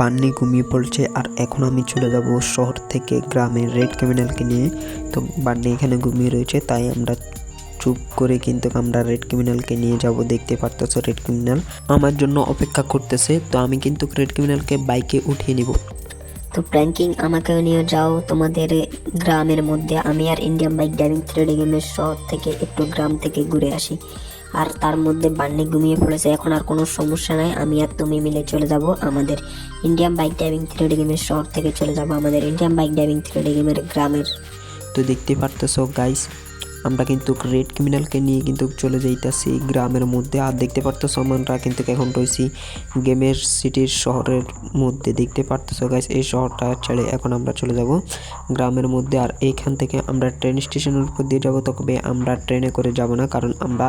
বান্নি ঘুমিয়ে পড়ছে আর এখন আমি চলে যাব শহর থেকে গ্রামের রেড ক্রিমিনালকে নিয়ে। তো বান্নি এখানে ঘুমিয়ে রয়েছে, তাই আমরা চুপ করে কিন্তু আমরা রেড ক্রিমিনালকে নিয়ে যাব দেখতে পারতেছো রেড ক্রিমিনাল। আমার জন্য অপেক্ষা করতেছে, তো আমি কিন্তু রেড ক্রিমিনালকে বাইকে উঠিয়ে নিব। তো প্র্যাঙ্কিং, আমাকেও নিয়ে যাও তোমাদের গ্রামের মধ্যে। আমি আর Indian bike driving three D গেমের শহর থেকে একটু গ্রাম থেকে ঘুরে আসি। আর তার মধ্যে বান্নে ঘুমিয়ে পড়েছে। এখন আর কোনো সমস্যা নাই। আমি আর তুমি মিলে চলে যাব আমাদের ইন্ডিয়ান বাইক ড্রাইভিং থ্রিডি গেমের শহর থেকে চলে যাব আমাদের ইন্ডিয়ান বাইক ড্রাইভিং থ্রিডি গেমের গ্রামের। তো দেখতে পারতেছো গাইস আমরা কিন্তু রেড ক্রিমিনালকে নিয়ে কিন্তু চলে যাইতেছি গ্রামের মধ্যে। আর দেখতে পারতেছো আমরা কিন্তু এখন রয়েছি গেমের সিটির শহরের মধ্যে। দেখতে পারতেছো গাইস এই শহরটা ছেড়ে এখন আমরা চলে যাব গ্রামের মধ্যে। আর এইখান থেকে আমরা ট্রেন স্টেশনের উপর দিয়ে যাব, তবে আমরা ট্রেনে করে যাব না, কারণ আমরা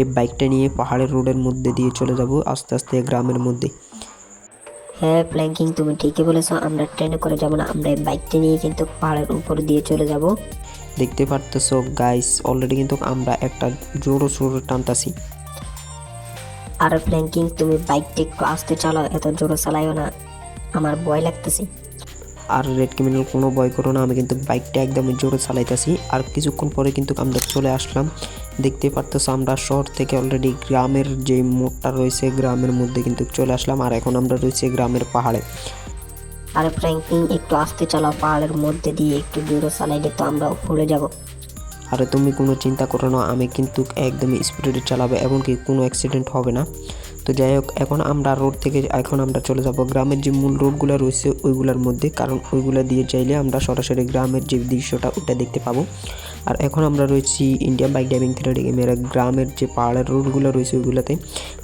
এই বাইকটা নিয়ে পাহাড়ের রোডের মধ্যে দিয়ে চলে যাব আস্তে আস্তে গ্রামের মধ্যে। হ্যাঁ প্ল্যাঙ্কিং তুমি ঠিকই বলেছ, আমরা ট্রেনে করে যাব না, আমরা এই বাইকটা নিয়ে কিন্তু পাহাড়ের উপর দিয়ে চলে যাব। দেখতে পারতেছো গাইস অলরেডি কিন্তু আমরা একটা জোরো সোরো টানতাছি। আর প্ল্যাঙ্কিং তুমি বাইকটা একটু আস্তে চালাও এত জোরে চালাইও না। আমার ভয় লাগতেছে। আর রেড ক্রিমিনাল কোনো ভয় করো না আমি কিন্তু বাইকটা একদম জোরে চালাইতেছি। আর কিছুক্ষণ পরে কিন্তু আমরা চলে আসলাম। দেখতে পারতেছো আমরা শহর থেকে অলরেডি গ্রামের যে মোড়টা রয়েছে গ্রামের মধ্যে কিন্তু চলে আসলাম। আর এখন আমরা রয়েছে গ্রামের পাহাড়ে। আর ফ্র্যাঙ্কলিন একটু আস্তে চালাও, পাহাড়ের মধ্যে দিয়ে একটু দূরে চালাইলে তো আমরা উপরে যাব। আরে তুমি কোনো চিন্তা করো না, আমি কিন্তু একদমই স্পিডে চালাবো এমনকি কোনো অ্যাক্সিডেন্ট হবে না। তো যাই হোক, এখন আমরা রোড থেকে, এখন আমরা চলে যাব। গ্রামের যে মূল রোডগুলো রয়েছে, ওইগুলোর মধ্যে, কারণ ওইগুলো দিয়ে চাইলে আমরা সরাসরি গ্রামের যে দৃশ্যটা, ওটা দেখতে পাবো। আর এখন আমরা রয়েছি ইন্ডিয়ান বাইক ড্রাইভিং থ্রেড গেমের গ্রামের যে পাহাড়ের রোডগুলো রয়েছে ওইগুলোতে।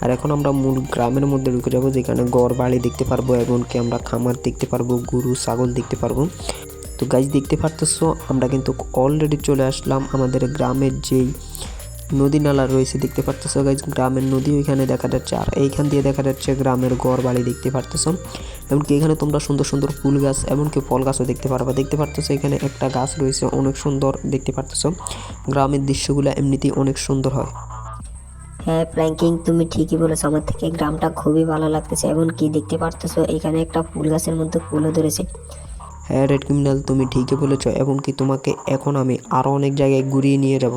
আর এখন আমরা মূল গ্রামের মধ্যে ঢুকে যাব, যেখানে গড় বাড়ি দেখতে পারব, এমনকি আমরা খামার দেখতে পারব, গরু, ছাগল দেখতে পারব। তো গাছ দেখতে পারতেছো, আমরা কিন্তু অলরেডি চলে আসলাম আমাদের গ্রামের যেই নদী নালা রয়েছে দেখতে পারতেছো গাইজ গ্রামের নদী ওইখানে দেখা যাচ্ছে আর এইখান দিয়ে দেখা যাচ্ছে গ্রামের গড় বাড়ি দেখতে পারতেছো। এমনকি এখানে তোমরা সুন্দর সুন্দর ফুল গাছ এমনকি ফল গাছও দেখতে পারবা। দেখতে পারতেছো এখানে একটা গাছ রয়েছে অনেক সুন্দর দেখতে পারতেছো। গ্রামের দৃশ্যগুলো এমনিতেই অনেক সুন্দর হয়। হ্যাঁ প্ল্যাঙ্কিং তুমি ঠিকই বলেছ আমার থেকে গ্রামটা খুবই ভালো লাগতেছে। এবং কি দেখতে পারতেছো এখানে একটা ফুল গাছের মধ্যে ফুলও ধরেছে। হ্যাঁ রেড ক্রিমিনাল তুমি ঠিকই বলেছ এমনকি তোমাকে এখন আমি আরও অনেক জায়গায় ঘুরিয়ে নিয়ে যাব।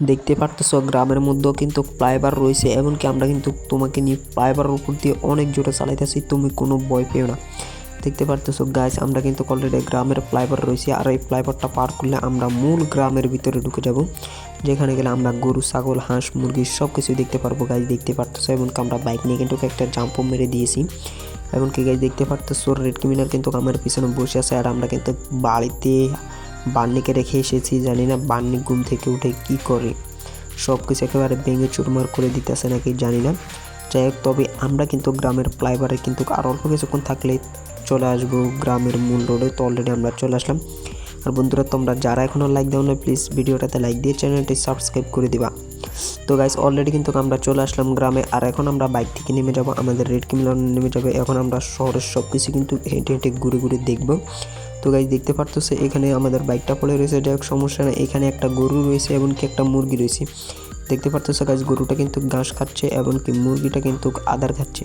দেখতে পারতেছো, গ্রামের মধ্যেও কিন্তু ফ্লাইওভার রয়েছে, এমনকি আমরা কিন্তু তোমাকে নিয়ে ফ্লাইওভারের উপর দিয়ে অনেক জোরে চালাইতেছি, তুমি কোনো ভয় পেও না। দেখতে পারতেছো গাছ আমরা কিন্তু অলরেডি গ্রামের ফ্লাইওভার রয়েছে, আর এই ফ্লাইওভারটা পার করলে আমরা মূল গ্রামের ভিতরে ঢুকে যাব, যেখানে গেলে আমরা গরু, ছাগল, হাঁস, মুরগি সব কিছু দেখতে পারব গাছ দেখতে পারতেছো, এমনকি আমরা বাইক নিয়ে কিন্তু একটা জাম্পও মেরে দিয়েছি। এমনকি গাছ দেখতে পারতেছো রেড ক্রিমিনাল কিন্তু আমার পিছনে বসে আছে, আর আমরা কিন্তু বাড়িতে বান্নিকে রেখে এসেছি, জানি না বান্নি ঘুম থেকে উঠে কি করে। সব কিছু একেবারে ভেঙে চুরমার করে দিতেছে নাকি, জানি না। যাই হোক, তবে আমরা কিন্তু গ্রামের ফ্লাইওভারে কিন্তু আর অল্প কিছুক্ষণ থাকলে চলে আসব গ্রামের মূল রোডে। তো অলরেডি আমরা চলে আসলাম। আর বন্ধুরা, তোমরা যারা এখনও লাইক দাও না প্লিজ ভিডিওটাতে লাইক দিয়ে চ্যানেলটি সাবস্ক্রাইব করে দিবা। তো গাইস অলরেডি কিন্তু আমরা চলে আসলাম গ্রামে। আর এখন আমরা বাইক থেকে নেমে যাব, আমাদের রেড কিমিলার নেমে যাবে। এখন আমরা শহরের সব কিছু কিন্তু হেঁটে হেঁটে ঘুরে ঘুরে দেখব। তো গাইজ দেখতে পারতেছে, এখানে আমাদের বাইকটা পড়ে রয়েছে। যাই হোক, সমস্যা নেই। এখানে একটা গরু রয়েছে, এমনকি একটা মুরগি রয়েছে। দেখতে পারতেছে গাছ গরুটা কিন্তু ঘাস খাচ্ছে, এমনকি মুরগিটা কিন্তু আদার খাচ্ছে।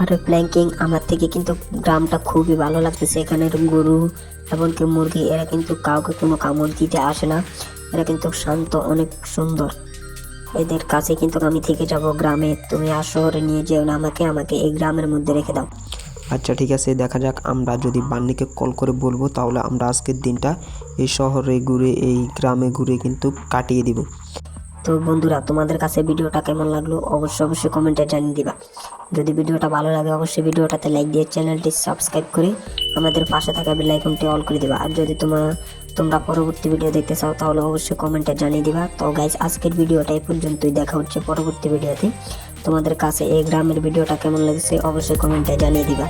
আর প্ল্যাঙ্কিং আমার থেকে কিন্তু গ্রামটা খুবই ভালো লাগতেছে। এখানের গরু, এমনকি মুরগি, এরা কিন্তু কাউকে কোনো কামড় দিতে আসে না। এরা কিন্তু শান্ত, অনেক সুন্দর। এদের কাছে কিন্তু আমি থেকে যাব গ্রামে। তুমি শহরে নিয়ে যেও না আমাকে আমাকে এই গ্রামের মধ্যে রেখে দাও। আচ্ছা ঠিক আছে, দেখা যাক আমরা যদি বান্নিকে কল করে বলব, তাহলে আমরা আজকের দিনটা এই শহরে ঘুরে, এই গ্রামে ঘুরে কিন্তু কাটিয়ে দিব। তো বন্ধুরা, তোমাদের কাছে ভিডিওটা কেমন লাগল অবশ্যই অবশ্যই কমেন্টে জানিয়ে দিবা। যদি ভিডিওটা ভালো লাগে, অবশ্যই ভিডিওটাতে লাইক দিয়ে চ্যানেলটি সাবস্ক্রাইব করে আমাদের পাশে থাকা বেল আইকনটি অল করে দিবা। আর যদি তোমার তোমরা পরবর্তী ভিডিও দেখতে চাও, তাহলে অবশ্যই কমেন্টে জানিয়ে দিবা। তো গাইজ আজকের ভিডিওটা এই পর্যন্তই। দেখা হচ্ছে পরবর্তী ভিডিওতে তোমাদের কাছে এই গ্রামের ভিডিওটা কেমন লেগেছে অবশ্যই কমেন্টে জানিয়ে দিবা।